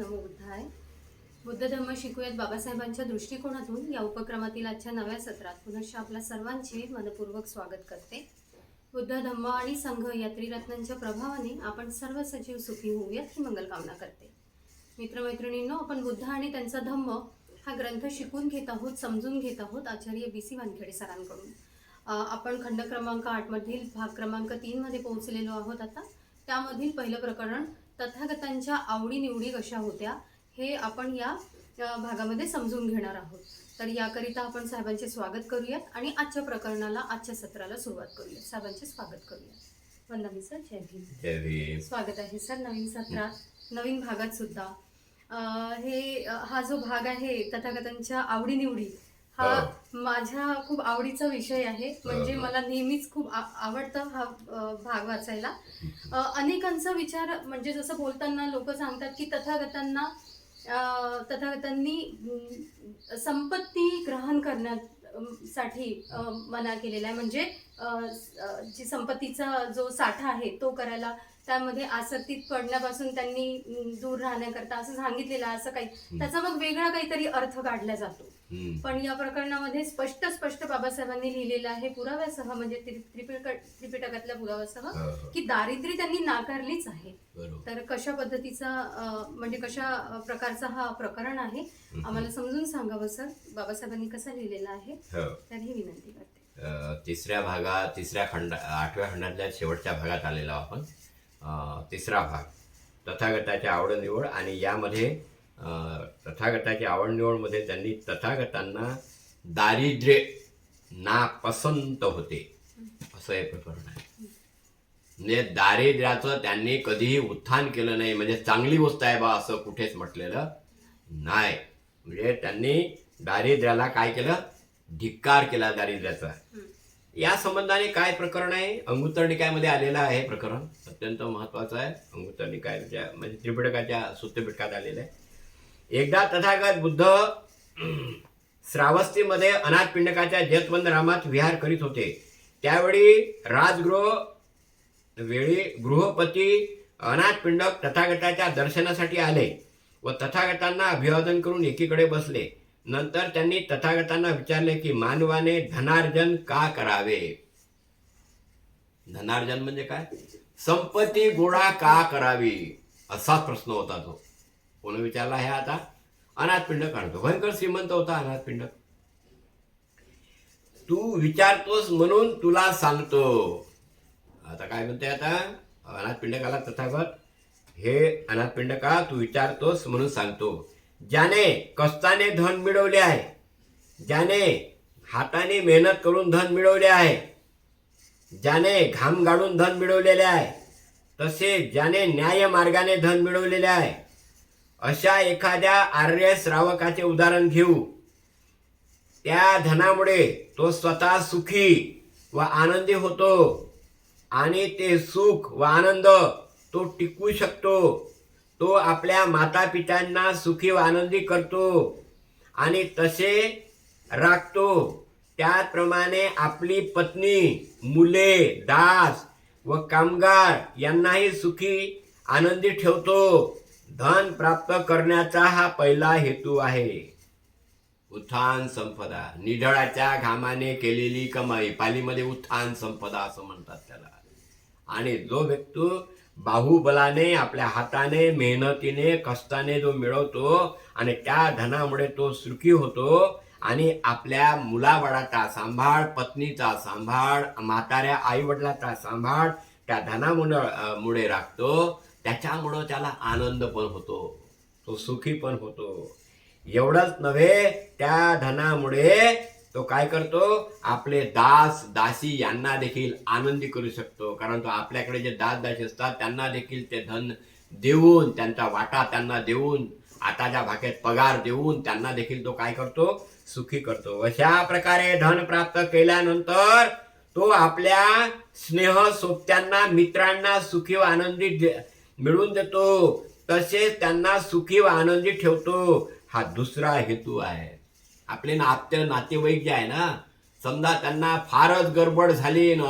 नमो बुद्धाय बुद्ध धर्म शिकूयात बाबासाहेबांच्या दृष्टिकोनातून. या उपक्रमातील आजच्या नव्या सत्रात पुनश्च आपल्या सर्वांचे मनपूर्वक स्वागत करते. बुद्ध धम्म आणि संघ या त्रिरत्नांच्या प्रभावाने आपण सर्व सजीव सुखी होऊयात ही मंगलकामना करते. मित्रमैत्रिणींनो आपण बुद्ध आणि त्यांचा धम्म हा ग्रंथ शिकून घेत आहोत समजून घेत आहोत आचार्य बी सी वानखेडे सरांकडून. आपण खंड क्रमांक आठमधील भाग क्रमांक तीनमध्ये पोहोचलेलो आहोत आता. त्यामधील पहिलं प्रकरण तथागतांच्या आवडीनिवडी कशा होत्या हे आपण या भागामध्ये समजून घेणार आहोत. तर याकरिता आपण साहेबांचे स्वागत करूयात आणि आजच्या प्रकरणाला आजच्या सत्राला सुरुवात करूयात. साहेबांचे स्वागत करूयात. वंदना सर जय भीम. जय भीम. स्वागत आहे सर नवीन सत्रात. नवीन भागात सुद्धा. हे हा जो भाग आहे तथागतांच्या आवडीनिवडी हा. माझ्या खूप आवडीचा विषय आहे. म्हणजे. मला नेहमीच खूप आ- आवडतं हा भाग वाचायला. अनेकांचा विचार म्हणजे जसं बोलताना लोक सांगतात की तथागतांना तथागतांनी संपत्ती ग्रहण करण्यात अं, साठी अं, मना केलेला आहे. म्हणजे जी संपत्तीचा जो साठा आहे तो करायला त्यामध्ये आसक्तीत पडण्यापासून त्यांनी दूर राहण्याकरता असं सांगितलेलं आहे, असं काही. त्याचा मग वेगळा काहीतरी अर्थ काढला जातो. पण या प्रकरणामध्ये स्पष्ट स्पष्ट बाबासाहेबांनी लिहिलेलं आहे पुराव्यासह म्हणजे त्रि- त्रिपिटक त्रिपिटकातल्या पुराव्यासह. की दारिद्र्य त्यांनी नाकारलीच आहे तर कशा पद्धतीचा म्हणजे कशा प्रकारचा हा प्रकरण आहे. आम्हाला समजून सांगावं सर बाबासाहेबांनी कसा लिहिलेला आहे हो. तर ही विनंती करते तिसऱ्या भागात तिसऱ्या खंड आठव्या खंडातल्या शेवटच्या भागात आलेलो आपण तिसरा भाग तथागताच्या आवडनिवड आणि यामध्ये तथागताच्या आवडनिवडमध्ये त्यांनी तथागतांना दारिद्र्य नापसंत होते. असं हे प्रकरण आहे. म्हणजे दारिद्र्याचं त्यांनी कधीही उत्थान केलं नाही. म्हणजे चांगली गोष्ट आहे बा असं कुठेच म्हटलेलं नाही. म्हणजे त्यांनी दारिद्र्याला काय केलं? धिक्कार केला दारिद्र्याचा. या संबंधाने काय प्रकरण आहे? अंगुत्तर निकायमध्ये आलेलं आहे प्रकरण. अत्यंत महत्वाचं आहे. अंगुत्तर निकायच्या म्हणजे त्रिपिटकाच्या सुत्तपिटकात आलेलं आहे. एकदा तथागत बुद्ध श्रावस्तीमध्ये अनाथ पिंडकाच्या जतवंत रामात विहार करीत होते. त्यावेळी राजगृह वेळी गृहपती अनाथ पिंडक तथागताच्या दर्शनासाठी आले व तथागतांना अभिवादन करून एकीकडे बसले. नंतर त्यांनी तथागतांना विचारले की मानवाने धनार्जन का करावे? धनार्जन म्हणजे काय? संपत्ती गोळा का करावी? असा प्रश्न होता तो. कोणी विचारला हे आता? अनाथ काढतो भयंकर श्रीमंत होता अनाथपिंड तू विचारतोस म्हणून तुला सांगतो. आता काय म्हणते आता? अनाथ पिंडकाला तथागत. हे अनाथपिंड तू विचारतोस म्हणून सांगतो. ज्याने कष्टाने धन मिळवले आहे ज्याने हाताने मेहनत करून धन मिळवले आहे ज्याने घाम गाडून धन मिळवलेले आहे तसे ज्याने न्याय मार्गाने धन मिळवलेले आहे अशा एखाद्या आर्य श्रावकाचे उदाहरण घेऊ. त्या धनामुळे तो स्वतः सुखी व आनंदी होतो आणि ते सुख व आनंद तो टिकवू शकतो. तो आपल्या माता पित्यांना सुखी व आनंदी करतो आणि तसे राखतो. त्याप्रमाणे आपली पत्नी मुले दास व कामगार यांनाही सुखी आनंदी ठेवतो. धन प्राप्त करण्याचा हा पहिला हेतू आहे. उत्थान संपदा. निढळाच्या घामाने केलेली कमाई. पालीमध्ये उत्थान संपदा असं म्हणतात त्याला. आणि जो व्यक्ती बाहुबलाने आपल्या हाताने मेहनतीने कष्टाने जो मिळवतो आणि त्या धनामुळे तो सुखी होतो आणि आपल्या मुलाबाळाचा सांभाळ पत्नीचा सांभाळ म्हाताऱ्या आईवडिलाचा सांभाळ त्या धनामुळे मुळे राखतो. त्याच्यामुळं त्याला आनंद पण होतो. तो सुखी पण होतो. एवढंच नव्हे त्या धनामुळे तो काय करतो? आपले दास दासी यांना देखील आनंदी करू शकतो. कारण तो आपल्याकडे जे दास दासी असतात त्यांना देखील ते धन देऊन त्यांचा वाटा त्यांना देऊन आताच्या भागेत पगार देऊन त्यांना देखील तो काय करतो? सुखी करतो. अशा प्रकारे धन प्राप्त केल्यानंतर तो आपल्या स्नेह सोबत्यांना मित्रांना सुखी व आनंदी दे- मिळवून देतो. तसेच त्यांना सुखी व आनंदी ठेवतो. हा दुसरा हेतू आहे. आपले नात्य नातेवाईक जे आहे ना समजा त्यांना फारच गडबड झाली न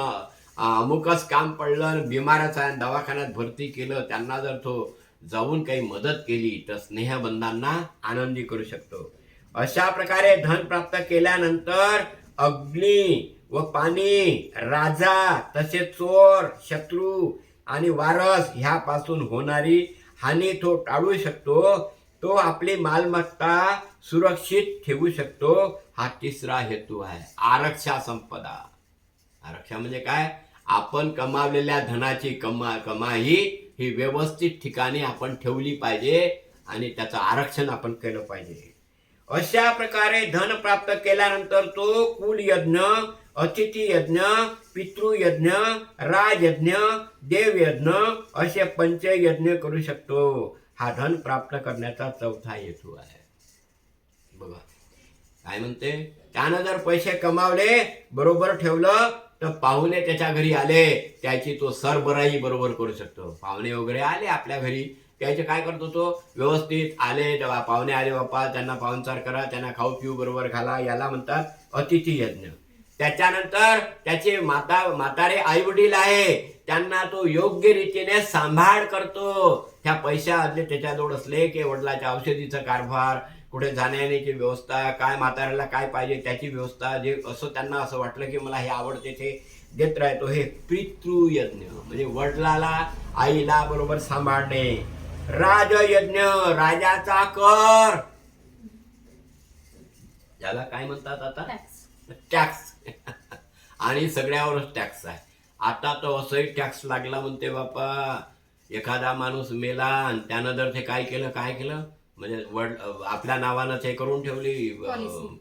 अमुकच काम पडलं न बिमाराचा आहे, दवाखान्यात भरती केलं त्यांना जर तो जाऊन काही मदत केली तर स्नेहबंधांना आनंदी करू शकतो. अशा प्रकारे धन प्राप्त केल्यानंतर अग्नी व पाणी राजा तसेच चोर शत्रू आणि वारस ह्यापासून होणारी हानी तो टाळू शकतो. तो आपली मालमत्ता सुरक्षित ठेवू शकतो. हा तिसरा हेतू आहे. आरक्षा संपदा. आरक्षा म्हणजे काय? आपण कमावलेल्या धनाची कमा कमाई ही व्यवस्थित ठिकाणी आपण ठेवली पाहिजे आणि त्याचं आरक्षण आपण केलं पाहिजे. अशा प्रकारे धन प्राप्त केल्यानंतर तो कुल यज्ञ अतिथी यज्ञ पितृयज्ञ राजयज्ञ देवयज्ञ असे पंचयज्ञ करू शकतो. हा धन प्राप्त करण्याचा चौथा हेतू आहे. बघा. काय म्हणते? त्यानं जर पैसे कमावले बरोबर ठेवलं तर पाहुणे त्याच्या घरी आले. त्याची तो सरबराई बरोबर करू शकतो. पाहुणे वगैरे आले आपल्या घरी. त्याचे काय करतो तो व्यवस्थित आले. तेव्हा पाहुणे आले बाप्पा त्यांना पाहुणचार करा त्यांना खाऊ पिऊ बरोबर घाला. याला म्हणतात अतिथी यज्ञ त्याच्यानंतर त्याचे माता म्हातारे आई वडील आहे त्यांना तो योग्य रीतीने सांभाळ करतो. त्या पैशातले त्याच्याजवळ असले की वडिलाच्या औषधीचा कारभार कुठे जाण्यायेण्याची व्यवस्था काय म्हाताऱ्याला काय पाहिजे त्याची व्यवस्था जे असं त्यांना असं वाटलं की मला हे आवडते ते देत राहतो. हे पितृयज्ञ म्हणजे वडिलाला आईला बरोबर सांभाळणे. राजयज्ञ राजाचा कर. याला काय म्हणतात आता? टॅक्स. आणि सगळ्यावरच टॅक्स आहे. आता तर असंही टॅक्स लागला म्हणते बापा. एखादा माणूस मेला आणि त्यानं जर ते काय केलं काय केलं? म्हणजे वड आपल्या नावानं ते करून ठेवली.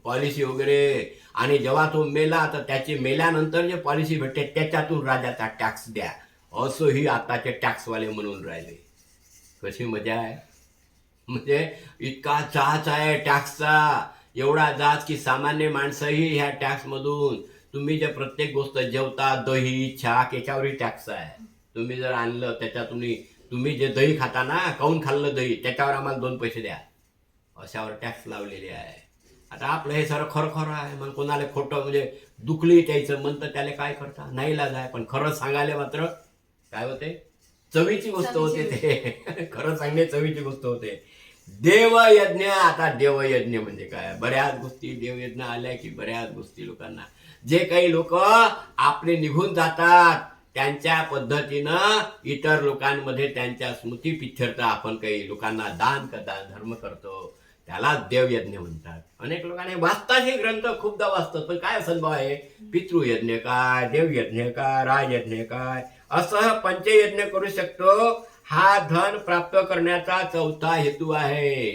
पॉलिसी वगैरे. आणि जेव्हा तो मेला तर त्याची मेल्यानंतर जे पॉलिसी भेटते त्याच्यातून राजाचा टॅक्स द्या. असंही आताचे टॅक्सवाले म्हणून राहिले. कशी मजा आहे. म्हणजे इतका जाच आहे टॅक्सचा. एवढा जाच की सामान्य माणसंही ह्या टॅक्समधून तुम्ही जे प्रत्येक गोष्ट जेवता दही छाक याच्यावरही टॅक्स आहे. तुम्ही जर आणलं त्याच्यातून तुम्ही जे दही खाता ना काऊन खाल्लं दही त्याच्यावर आम्हाला दोन पैसे द्या. अशावर टॅक्स लावलेले आहे. आता आपलं हे सर्व खरं खरं आहे. मग कोणाला खोटं म्हणजे दुखली त्याचं म्हणतं त्याला काय करता? नाही लाज आहे पण खरं सांगायला मात्र काय होते? चवीची गोष्ट होते ते. खरं सांगणे चवीची गोष्ट होते. देवयज्ञ. आता देवयज्ञ म्हणजे काय? बऱ्याच गोष्टी देवयज्ञ आल्या की बऱ्याच गोष्टी लोकांना. जे काही लोक आपले निघून जातात त्यांच्या पद्धतीनं इतर लोकांमध्ये त्यांच्या स्मृती पिच्छर्थ आपण काही लोकांना दान करता धर्म करतो त्याला देवयज्ञ म्हणतात. अनेक लोकांनी वाचतात हे ग्रंथ खूपदा वाचतात. पण काय संभव आहे पितृयज्ञ काय देवयज्ञ काय राजयज्ञ काय? असं पंचयज्ञ करू शकतो हा धन प्राप्त करण्याचा चौथा हेतू आहे.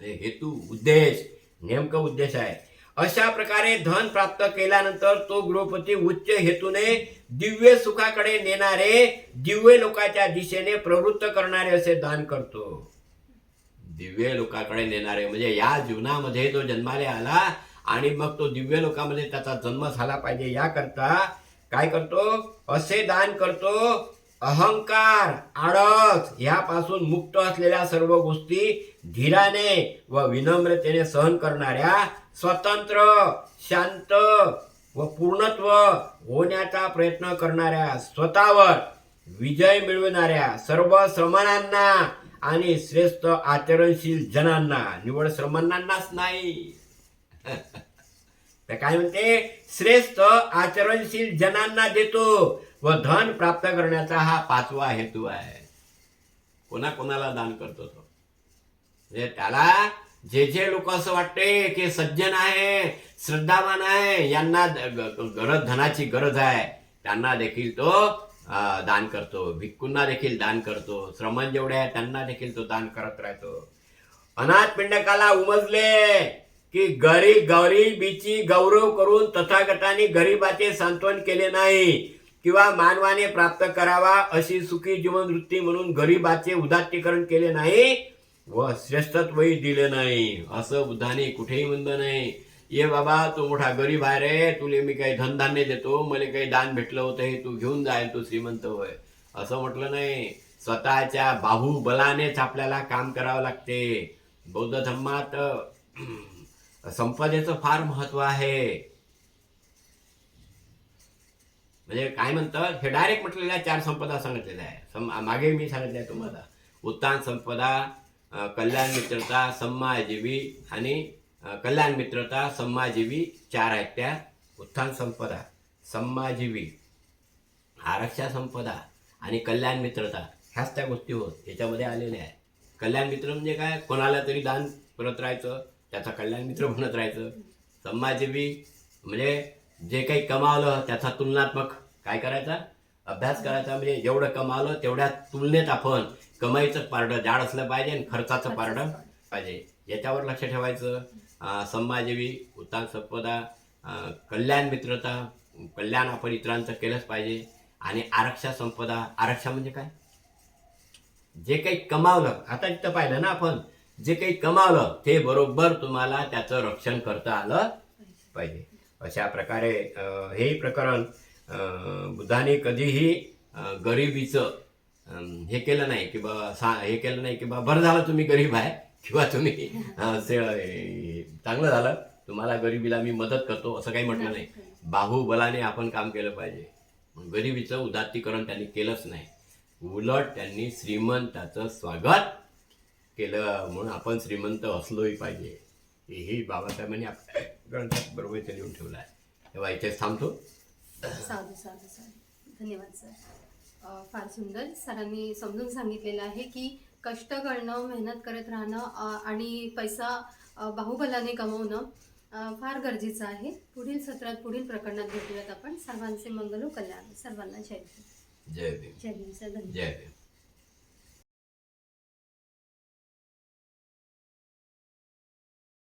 हेतू उद्देश नेमकं उद्देश आहे. अशा प्रकारे धन प्राप्त केल्यानंतर तो गृहपती उच्च हेतूने दिव्य सुखाकडे नेणारे दिव्य लोकाच्या दिशेने प्रवृत्त करणारे असे दान करतो. दिव्य लोकाकडे नेणारे म्हणजे या जीवनामध्ये तो जन्माला आला आणि मग तो दिव्य लोकामध्ये त्याचा जन्म झाला पाहिजे याकरता काय करतो? असे दान करतो अहंकार आळस ह्यापासून मुक्त असलेल्या सर्व गोष्टी धीराने व विनम्रतेने सहन करणाऱ्या स्वतंत्र शांत व पूर्णत्व होण्याचा प्रयत्न करणाऱ्या स्वतःवर विजय मिळविणाऱ्या सर्व श्रमणांना आणि श्रेष्ठ आचरणशील जनांना. निवड श्रमणांनाच नाही. तर काय म्हणते? श्रेष्ठ आचरणशील जनांना देतो व धन प्राप्त करण्याचा हा पाचवा हेतू आहे. कोणा कोणाला दान करतो तो? म्हणजे त्याला जे जे लोक असं वाटते की सज्जन आहे श्रद्धावान आहे यांना गरज धनाची गरज आहे त्यांना देखील तो दान करतो. भिक्कूंना देखील दान करतो. श्रमण जेवढे आहे त्यांना देखील तो दान करत राहतो. अनाथ पिंडकाला उमजले की गरीब गरिबीची गौरव करून तथागताने गरिबाचे सांत्वन केले नाही किंवा मानवाने प्राप्त करावा अशी सुखी जीवनवृत्ती म्हणून गरिबाचे उदात्तीकरण केले नाही व श्रेष्ठत्वही दिले नाही. असं बुद्धाने कुठेही म्हणलं नाही. ये बाबा तू मोठा गरीब आहे रे. तुले मी काही धनधान्य देतो. मला काही दान भेटलं होतं हे तू घेऊन जाईल तू श्रीमंत होय. असं म्हटलं नाही. स्वतःच्या बाहुबलानेच आपल्याला काम करावं लागते. बौद्ध धर्मात संपदेचं फार महत्त्व आहे. म्हणजे काय म्हणतात? हे डायरेक्ट म्हटलेल्या चार संपदा सांगितलेल्या आहे सम मागे मी सांगितलं आहे तुम्हाला. उत्तान संपदा कल्याण मित्रता सम्माजीवी आणि कल्याण मित्रता सम्माजीवी चार आहेत त्या. उत्थान संपदा सम्माजीवी आरक्षा संपदा आणि कल्याण मित्रता. ह्याच त्या गोष्टी होत याच्यामध्ये आलेल्या आहेत. कल्याण मित्र म्हणजे काय? कोणाला तरी दान करत राहायचं. त्याचा कल्याण मित्र म्हणत राहायचं. समाजजीवी म्हणजे जे काही कमावलं त्याचा तुलनात्मक काय करायचा? अभ्यास करायचा. म्हणजे जेवढं कमावलं तेवढ्या तुलनेत आपण कमाईचं पारडं जाड असलं पाहिजे आणि खर्चाचं पारडं पाहिजे. याच्यावर लक्ष ठेवायचं. संभाजीवी उत्तान संपदा कल्याण मित्रता कल्याण आपण इतरांचं केलंच पाहिजे. आणि आरक्षा संपदा. आरक्षा म्हणजे काय? जे काही कमावलं. आता इथं पाहिलं ना आपण जे काही कमावलं ते बरोबर तुम्हाला त्याचं रक्षण करता आलं पाहिजे. अशा प्रकारे हे प्रकरण बुद्धाने कधीही गरिबीचं हे केलं नाही की बा सा हे केलं नाही की बा बरं झालं तुम्ही गरीब आहे किंवा तुम्ही चांगलं झालं तुम्हाला गरिबीला मी मदत करतो असं काही म्हटलं नाही. बाहुबलाने आपण काम केलं पाहिजे. गरिबीचं उदात्तीकरण त्यांनी केलंच नाही. उलट त्यांनी श्रीमंताचं स्वागत केलं म्हणून आपण श्रीमंत असलोही पाहिजे. हेही बाबासाहेबांनी आपल्या ग्रंथात बरोबर इथे लिहून ठेवलं आहे. तेव्हा इथेच थांबतो. साधू साधू साधू. धन्यवाद सर. फार सुंदर सरांनी समजून सांगितलेलं आहे की कष्ट करणं मेहनत करत राहणं आणि पैसा बाहुबलाने कमवणं फार गरजेचं आहे. पुढील सत्रात पुढील प्रकरणात भेटूयात आपण. सर्वांचे मंगल हो कल्याण सर्वांना जय भीम. जय भीम. जय भीम सर. धन्यवाद. जय भीम.